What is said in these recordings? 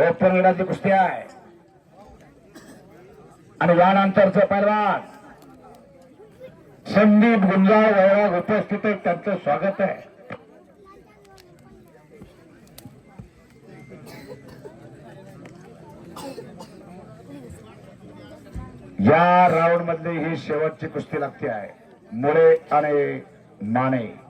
Open गटाची कुस्ती आहे. आणि यानंतरचं पैलवान संदीप गुंजाळ वैराग उपस्थित आहेत त्यांचं स्वागत आहे. या राऊंड मधली ही शेवटची कुस्ती लागते आहे. मुळे आणि माने.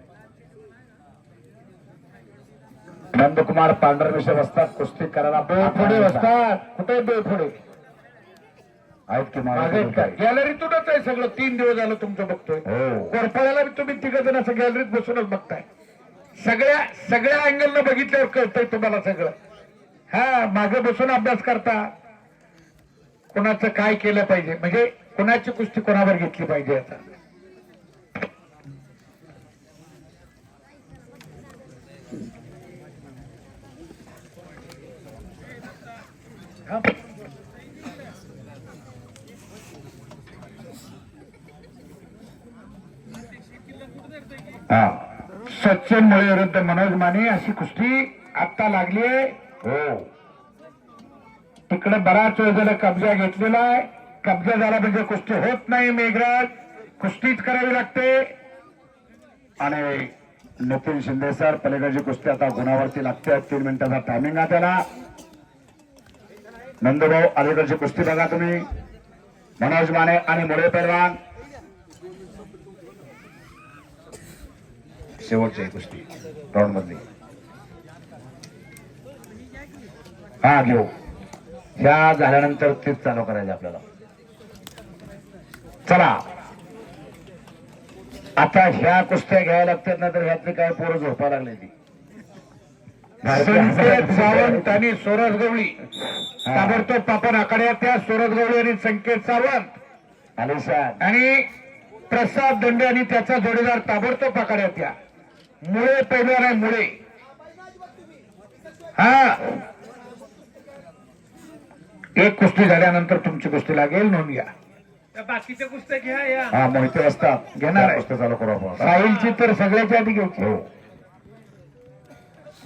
नंदकुमार पांढरविषय बसतात कुस्ती करायला पुढे बसतात कुठे बे पुढे आहेत की गॅलरीतूनच आहे सगळं. तीन दिवस झालं तुमचं बघतोय. हो. कोरफळ्याला बी तुम्ही तिघ जण असं गॅलरीत बसूनच बघताय. सगळ्या सगळ्या अँगलनं बघितल्यावर कळतंय तुम्हाला सगळं. हा मागे बसून अभ्यास करता. कोणाचं काय केलं पाहिजे? म्हणजे कोणाची कुस्ती कोणावर घेतली पाहिजे आता? हा. सचिन मुळे विरुद्ध मनोज माने अशी कुस्ती आता लागली हो. तिकडे बराच वेळ झाला कब्जा घेतलेला आहे. कब्जा झाला म्हणजे कुस्ती होत नाही मेघराज. कुस्तीच करावी लागते. आणि नितीन शिंदे सर पलीकडची कुस्ती आता गुणावरती लागते. तीन मिनिटाचा टायमिंग आहे त्याला. नंदभाऊ अलीकडची कुस्ती बघा तुम्ही. मनोज माने आणि मुळे पैलवान. शेवटची आहे कुस्ती राऊंड मधली. हा घेऊ ह्या झाल्यानंतर तेच चालू करायचे आपल्याला. चला. आता ह्या कुस्त्या घ्यायला लागतात ना तर ह्यातली काय पोरं झोपा लागली ती. संकेत सावंत आणि सोरस गवळी. ताबडतोब पापन आखाड्यात त्या सोरस गवळी आणि संकेत सावंत. आणि प्रसाद दंडे आणि त्याचा जोडीदार ताबडतोब आखाड्यात या मुळे पैलवान आहे मुळे. हा. एक कुस्ती झाल्यानंतर तुमची कुस्ती लागेल नोंद घ्या. बाकीच्या कुस्त्या घ्या या. हा मोहिते असतात घेणार आहे. चालू करू आपण साहिलची तर सगळ्याच्या आधी घ्यायची. हो.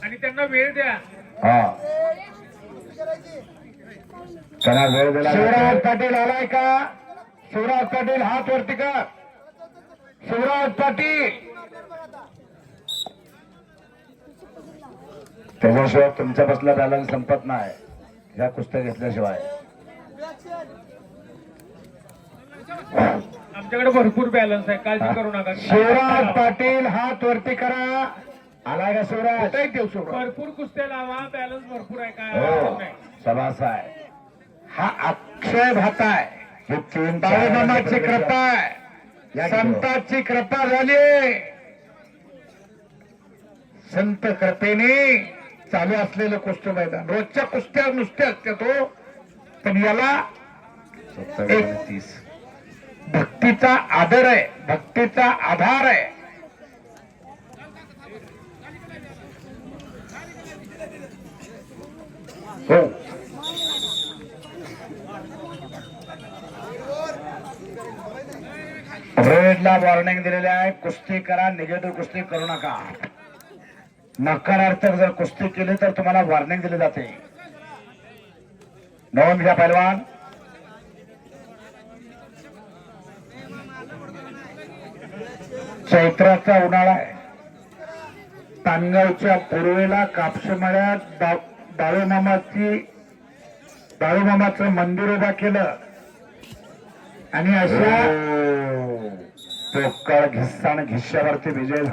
आणि त्यांना वेळ द्या. हा. त्यांना वेळ दिला शिवराज पाटील आलाय का? शिवराज पाटील हात वरती का शिवराज पाटील. त्याच्याशिवाय तुमच्या बसला बॅलन्स संपत नाही ह्या कुस्त्या घेतल्याशिवाय. आमच्याकडे भरपूर बॅलन्स आहे. काळजी करू नका. शिवराज पाटील हात वरती करा. आलाय का शिवराज? भरपूर कुस्त्या लावा. बॅलन्स भरपूर आहे. काय हो. अडचण नाही. सभास आहे. हा अक्षय भात आहे. हे तीन बाळूमामाची कृपा या आहे संतांची कृपा झाली. संत कृपेने चालू असलेलं कुस्ती मैदान. रोजच्या कुस्त्या नुसत्या असतात हो. पण याला तीस. भक्तीचा आदर आहे. भक्तीचा आधार आहे. हो. रेडला वॉर्निंग दिलेले आहे कुस्ती करा निगेटिव्ह कुस्ती करू नका. नकारार्थक जर कुस्ती केली तर तुम्हाला वॉर्निंग दिली जाते. नोंद घ्या पैलवान. चैत्राचा उन्हाळा आहे. तानगावच्या पूर्वेला कापसमळ्यात बाळूमामाची बाळूमामाचं मंदिर उभा केलं. आणि अशा. तो काळ घिस्सा आणि घिस्सावरती विजय झाला